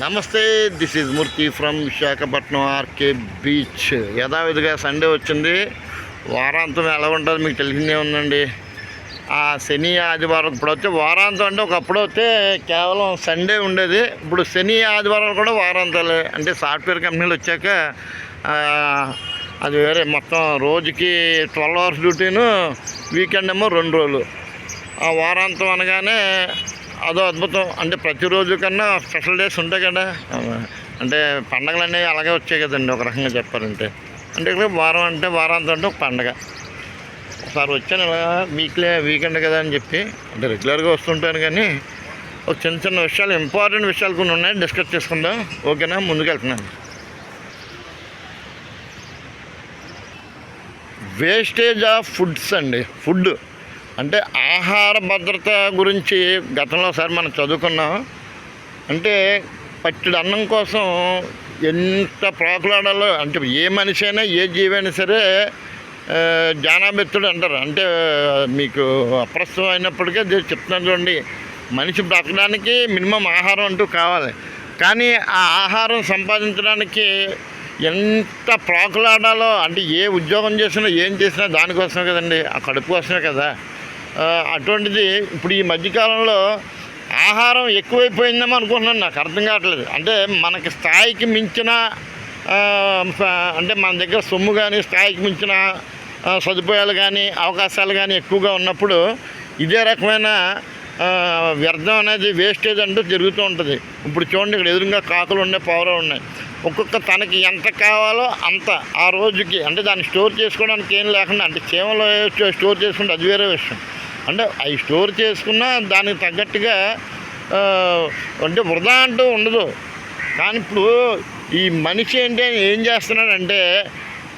నమస్తే this is Murthy from Visakhapatnam RK beach. యథావిధిగా Sunday వచ్చింది. వారాంతం ఎలా ఉంటుందో మీకు తెలిసిందే ఉందండి. ఆ శని ఆదివారం ఇప్పుడు వచ్చే వారాంతం అంటే ఒకప్పుడు వస్తే కేవలం సండే ఉండేది. ఇప్పుడు శని ఆదివారాలు కూడా వారాంతాలే. అంటే సాఫ్ట్వేర్ కంపెనీలు వచ్చాక అది వేరే మొత్తం రోజుకి ట్వెల్వ్ అవర్స్ డ్యూటీను వీకెండ్ ఏమో రెండు రోజులు. ఆ వారాంతం అనగానే అదో అద్భుతం. అంటే ప్రతిరోజు కన్నా స్పెషల్ డేస్ ఉంటాయి కదా. అంటే పండగలు అనేవి అలాగే వచ్చాయి కదండి ఒక రకంగా చెప్పాలంటే. అంటే ఇక్కడ వారం అంటే వారాంతం అంటే ఒక పండగ. ఒకసారి వచ్చాను ఇలా వీక్లీ వీకెండ్ కదా అని చెప్పి. అంటే రెగ్యులర్గా వస్తుంటాను కానీ ఒక చిన్న చిన్న విషయాలు ఇంపార్టెంట్ విషయాలు కొన్ని ఉన్నాయి డిస్కస్ చేసుకుందాం. ఓకేనా? ముందుకెళ్తున్నాను వేస్టేజ్ ఆఫ్ ఫుడ్స్ అండి. ఫుడ్. అంటే ఆహార భద్రత గురించి గతంలో సార్ మనం చదువుకున్నాం. అంటే పచ్చడి అన్నం కోసం ఎంత ప్రాకులాడాలో అంటే ఏ మనిషి అయినా ఏ జీవైనా సరే ఆ, జానాబెత్తుడు అంటారు. అంటే మీకు అప్రస్తుతం అయినప్పటికీ చెప్తున్నాను చూడండి. మనిషి బ్రతకడానికి మినిమం ఆహారం అంటూ కావాలి. కానీ ఆ ఆహారం సంపాదించడానికి ఎంత ప్రాకులాడాలో అంటే ఏ ఉద్యోగం చేసినా ఏం చేసినా దానికోసమే కదండి. ఆ కడుపు కోసమే కదా. అటువంటిది ఇప్పుడు ఈ మధ్యకాలంలో ఆహారం ఎక్కువైపోయిందేమో అనుకుంటున్నాను నాకు అర్థం కావట్లేదు. అంటే మనకి స్థాయికి మించిన అంటే మన దగ్గర సొమ్ము కానీ స్థాయికి మించిన సదుపాయాలు కానీ అవకాశాలు కానీ ఎక్కువగా ఉన్నప్పుడు ఇదే రకమైన వ్యర్థం అనేది వేస్టేజ్ అంటూ జరుగుతూ ఉంటుంది. ఇప్పుడు చూడండి ఇక్కడ ఎదురుగా కాకులు ఉన్నాయి పావురాలు ఉన్నాయి. ఒక్కొక్క తనకి ఎంత కావాలో అంత. ఆ రోజుకి అంటే దాన్ని స్టోర్ చేసుకోవడానికి ఏం లేకుండా అంటే చీమలో స్టోర్ చేసుకుంటే అది వేరే విషయం. అంటే అవి స్టోర్ చేసుకున్నా దానికి తగ్గట్టుగా అంటే వృధా అంటూ ఉండదు. కానీ ఇప్పుడు ఈ మనిషి ఏంటి ఏం చేస్తున్నాడంటే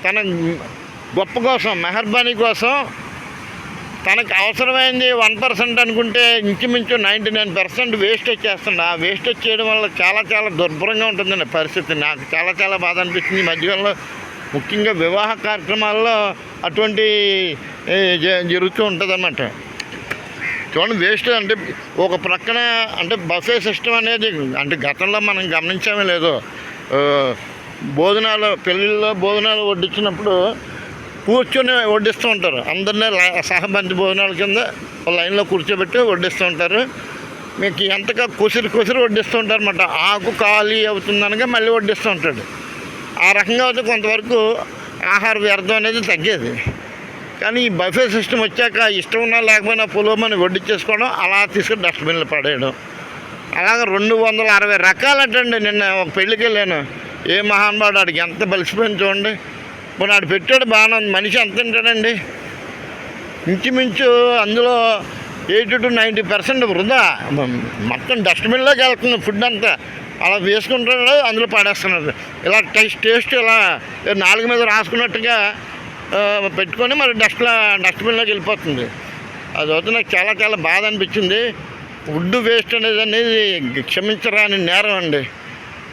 తన గొప్ప కోసం మెహర్బానీ కోసం తనకు అవసరమైంది వన్ పర్సెంట్ అనుకుంటే ఇంచుమించు నైంటీ నైన్ పర్సెంట్ వేస్టేజ్ చేస్తుండ ఆ వేస్టేజ్ చేయడం వల్ల చాలా చాలా దుర్భరంగా ఉంటుందండి పరిస్థితి. నాకు చాలా చాలా బాధ అనిపిస్తుంది. ఈ మధ్యకాలంలో ముఖ్యంగా వివాహ కార్యక్రమాల్లో అటువంటి జరుగుతూ ఉంటుందన్నమాట. చూడండి వేస్ట్ అంటే ఒక ప్రక్కన అంటే బఫే సిస్టమ్ అనేది అంటే గతంలో మనం గమనించామే లేదు భోజనాలు పెళ్ళిళ్ళలో భోజనాలు వడ్డించినప్పుడు కూర్చొని వడ్డిస్తూ ఉంటారు. అందరినీ లా- సహబంతి భోజనాల కింద లైన్లో కూర్చోబెట్టి వడ్డిస్తూ ఉంటారు. మీకు ఎంతగా కుసిరి కుసిరి వడ్డిస్తూ ఉంటారన్నమాట. ఆకు ఖాళీ అవుతుందనగా మళ్ళీ వడ్డిస్తూ ఉంటాడు. ఆ రకంగా అయితే కొంతవరకు ఆహార వ్యర్థం అనేది తగ్గేది. కానీ ఈ బఫే సిస్టమ్ వచ్చాక ఇష్టం ఉన్నా లేకపోయినా పులోమని వడ్డించేసుకోవడం అలా తీసుకుని డస్ట్బిన్లు పడేయడం. అలాగే రెండు వందల అరవై రకాలటండి. నిన్న ఒక పెళ్ళికి వెళ్ళాను ఏ మహానుభావుడు ఆడికి ఎంత బలిసిపోయింది చూడండి. మరి ఆడు పెట్టాడు బాగానే ఉంది. మనిషి ఎంత తింటాడండి? ఇంచుమించు అందులో ఎయిటీ టు నైంటీ పర్సెంట్ వృధా. మొత్తం డస్ట్బిన్లోకి వెళ్తుంది ఫుడ్ అంతా. అలా వేసుకుంటాడు అందులో పడేస్తున్నాడు. ఇలా టేస్ట్ టేస్ట్ ఇలా నాలుగు మీద రాసుకున్నట్టుగా పెట్టుకొని మరి డస్ట్లో డస్ట్బిన్లోకి వెళ్ళిపోతుంది. అది అవుతుంది నాకు చాలా చాలా బాధ అనిపించింది. ఫుడ్ వేస్ట్ అనేది అనేది క్షమించరాని నేరం అండి.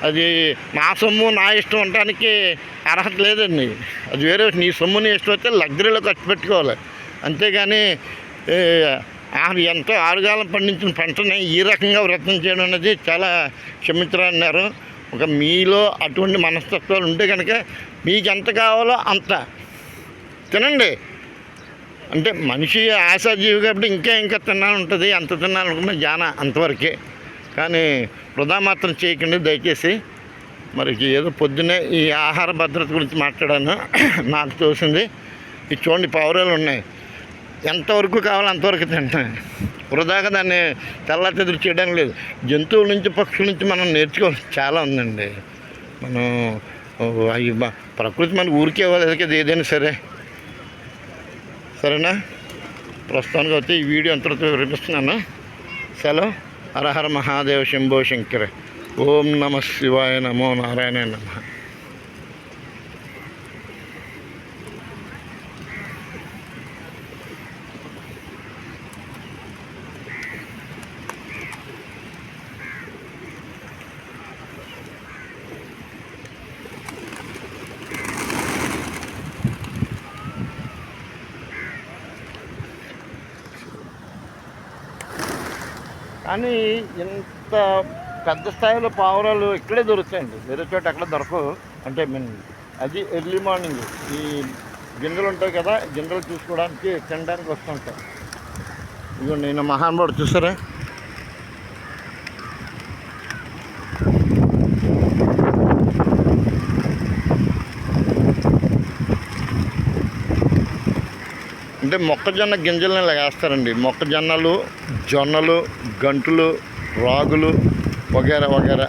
అది నా సొమ్ము నా ఇష్టం ఉండటానికి అర్హత లేదండి. అది వేరే నీ సొమ్ము నీ ఇష్టం అయితే లగ్జరీలో ఖర్చు పెట్టుకోవాలి. అంతేగాని ఏ, ఎంతో ఆరుగాలం పండించిన పంటని ఈ రకంగా వ్రతం చేయడం అనేది చాలా క్షమించరన్నారు ఒక మీలో అటువంటి మనస్తత్వాలు ఉంటే కనుక మీకు ఎంత కావాలో అంత. తినండి. అంటే మనిషి ఆశాజీవి కాబట్టి ఇంకా ఇంకా తినాలని ఉంటుంది. ఎంత తినాలనుకున్నా జాన అంతవరకే. కానీ వృధా మాత్రం చేయకండి దయచేసి. మరి ఏదో పొద్దున్నే ఈ ఆహార భద్రత గురించి మాట్లాడాను నాకు తోసింది. ఈ చూడండి పౌరాలు ఉన్నాయి. ఎంతవరకు కావాలో అంతవరకు తింటాను వృధాగా దాన్ని తెల్లతెదురు చేయడం లేదు. జంతువుల నుంచి పక్షుల నుంచి మనం నేర్చుకోవాల్సి చాలా ఉందండి. మనం అవి ప్రకృతి మనకు ఊరికే ఇవ్వలేదు కదా ఏదైనా సరే. సరేనా? ప్రస్తుతానికి అయితే ఈ వీడియో అంతటితో వినిపిస్తున్నాను సెలవు. హరహర మహాదేవ శంభో శంకర. ఓం నమ శివాయ నమో నారాయణ నమ. కానీ ఇంత పెద్ద స్థాయిలో పావురాలు ఇక్కడే దొరుకుతాయండి. వేరే చోట ఎక్కడ దొరకవు. అంటే మీన్ అది ఎర్లీ మార్నింగ్ ఈ గింజలు ఉంటాయి కదా గింజలు చూసుకోవడానికి తినడానికి వస్తుంటాయి. ఇదిగో నేను మహానుభావుడు చూసారా? అంటే మొక్కజొన్న గింజలను ఇలా వేస్తారండి మొక్కజొన్నలు జొన్నలు గంటులు రాగులు వగేరా వగేరా.